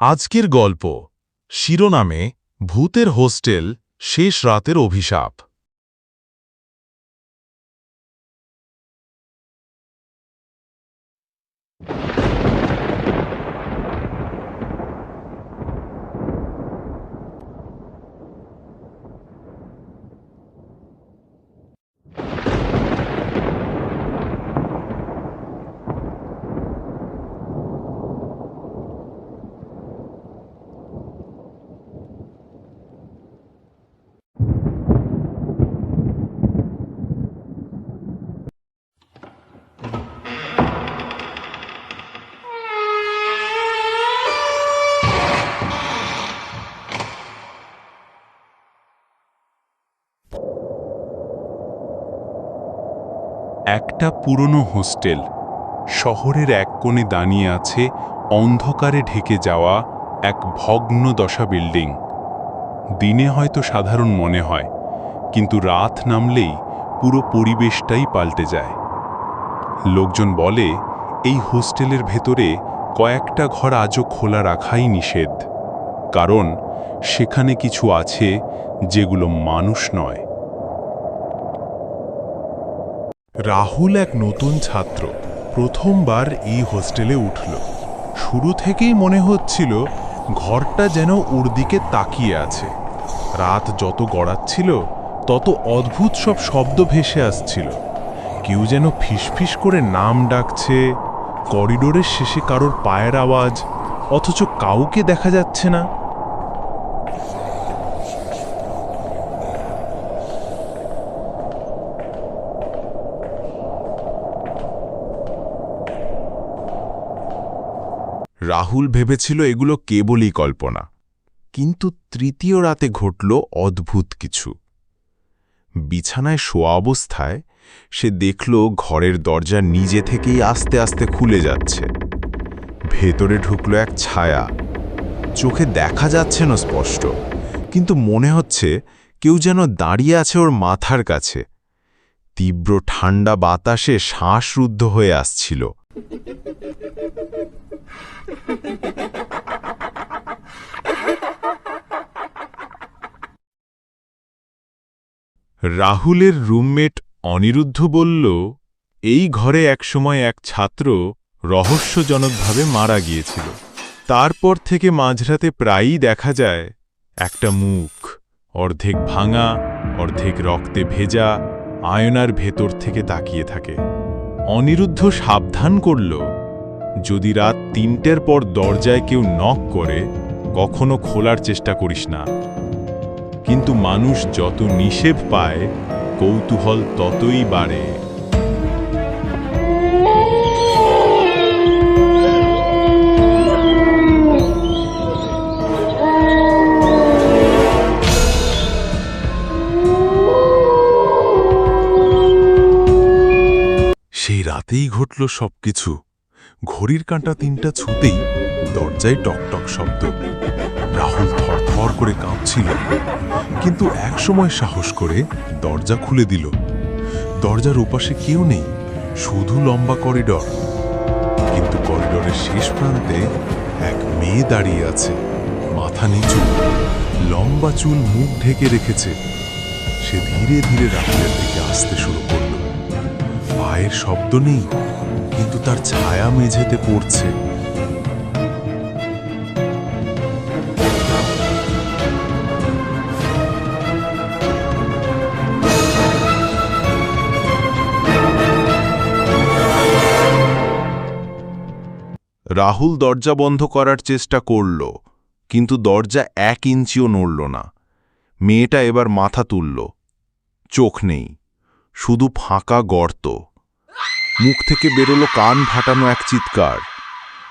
আজকের গল্প শিরোনামে ভূতের হোস্টেল শেষ রাতের অভিশাপ। একটা পুরনো হোস্টেল। শহরের এক কোণে দাঁড়িয়ে আছে অন্ধকারে ঢেকে যাওয়া এক ভগ্ন দশা বিল্ডিং। দিনে হয়তো সাধারণ মনে হয়, কিন্তু রাত নামলেই পুরো পরিবেশটাই পাল্টে যায়। লোকজন বলে, এই হোস্টেলের ভেতরে কয়েকটা ঘর আজও খোলা রাখাই নিষেধ। কারণ সেখানে কিছু আছে যেগুলো মানুষ নয়। রাহুল এক নতুন ছাত্র। প্রথমবার এই হোস্টেলে উঠল। শুরু থেকেই মনে হচ্ছিল ঘরটা যেন ওর দিকে তাকিয়ে আছে। রাত যত গড়াচ্ছিল, তত অদ্ভুত সব শব্দ ভেসে আসছিল। কেউ যেন ফিসফিস করে নাম ডাকছে, করিডোরের শেষে কারোর পায়ের আওয়াজ, অথচ কাউকে দেখা যাচ্ছে না। রাহুল ভেবেছিল এগুলো কেবলই কল্পনা। কিন্তু তৃতীয় রাতে ঘটল অদ্ভুত কিছু। বিছানায় শোয়া অবস্থায় সে দেখল ঘরের দরজা নিজে থেকেই আস্তে আস্তে খুলে যাচ্ছে। ভেতরে ঢুকল এক ছায়া। চোখে দেখা যাচ্ছে না স্পষ্ট, কিন্তু মনে হচ্ছে কেউ যেন দাঁড়িয়ে আছে ওর মাথার কাছে। তীব্র ঠান্ডা বাতাসে শ্বাসরুদ্ধ হয়ে আসছিল। রাহুলের রুমমেট অনিরুদ্ধ বলল, এই ঘরে একসময় এক ছাত্র রহস্যজনকভাবে মারা গিয়েছিল। তারপর থেকে মাঝরাতে প্রায়ই দেখা যায়, একটা মুখ, অর্ধেক ভাঙা, অর্ধেক রক্তে ভেজা, আয়নার ভেতর থেকে তাকিয়ে থাকে। অনিরুদ্ধ সাবধান করল যদি রাত তিনটের পর দরজায় কেউ নক করে, কখনো খোলার চেষ্টা করিস না। কিন্তু মানুষ যত নিষেধ পায়, কৌতূহল ততই বাড়ে। সেই রাতেই ঘটল সবকিছু। ঘড়ির কাঁটা তিনটা ছুতেই দরজায় টকটক শব্দ। রাহুল থরথর করে কাঁপছিল। কিন্তু এক সময় সাহস করে দরজা খুলে দিল। দরজার ওপাশে কেউ নেই, শুধু লম্বা করিডর। কিন্তু করিডরের শেষ প্রান্তে এক মেয়ে দাঁড়িয়ে আছে, মাথা নিচু। লম্বা চুল মুখ ঢেকে রেখেছে। সে ধীরে ধীরে রাহুলের দিকে আসতে শুরু করল। পায়ের শব্দ নেই। কিন্তু তার ছায়া মেঝেতে পড়ছে। রাহুল দরজা বন্ধ করার চেষ্টা করল, কিন্তু দরজা এক ইঞ্চিও নড়ল না। মেয়েটা এবার মাথা তুলল। চোখ নেই, শুধু ফাঁকা গর্ত। মুখ থেকে বেরোলো কান ফাটানো এক চিৎকার,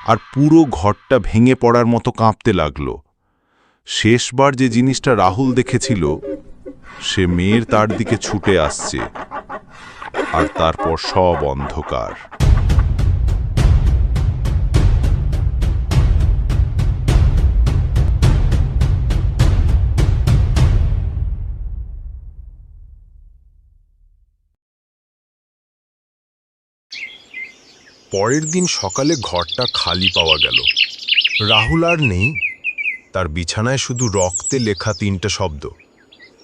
আর পুরো ঘরটা ভেঙে পড়ার মতো কাঁপতে লাগল। শেষবার যে জিনিসটা রাহুল দেখেছিল, সে মেয়ের তার দিকে ছুটে আসছে, আর তারপর সব অন্ধকার। পরের দিন সকালে ঘরটা খালি পাওয়া গেল। রাহুল আর নেই। তার বিছানায় শুধু রক্তে লেখা তিনটা শব্দ।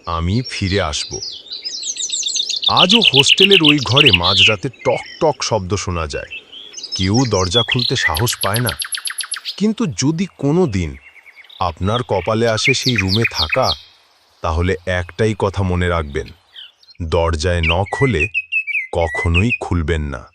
আমি ফিরে আসব। আজও হোস্টেলের ওই ঘরে মাঝরাতে টক টক শব্দ শোনা যায়। কেউ দরজা খুলতে সাহস পায় না। কিন্তু যদি কোনো দিন আপনার কপালে আসে সেই রুমে থাকা, তাহলে একটাই কথা মনে রাখবেন। দরজায় নখ হলে কখনোই খুলবেন না।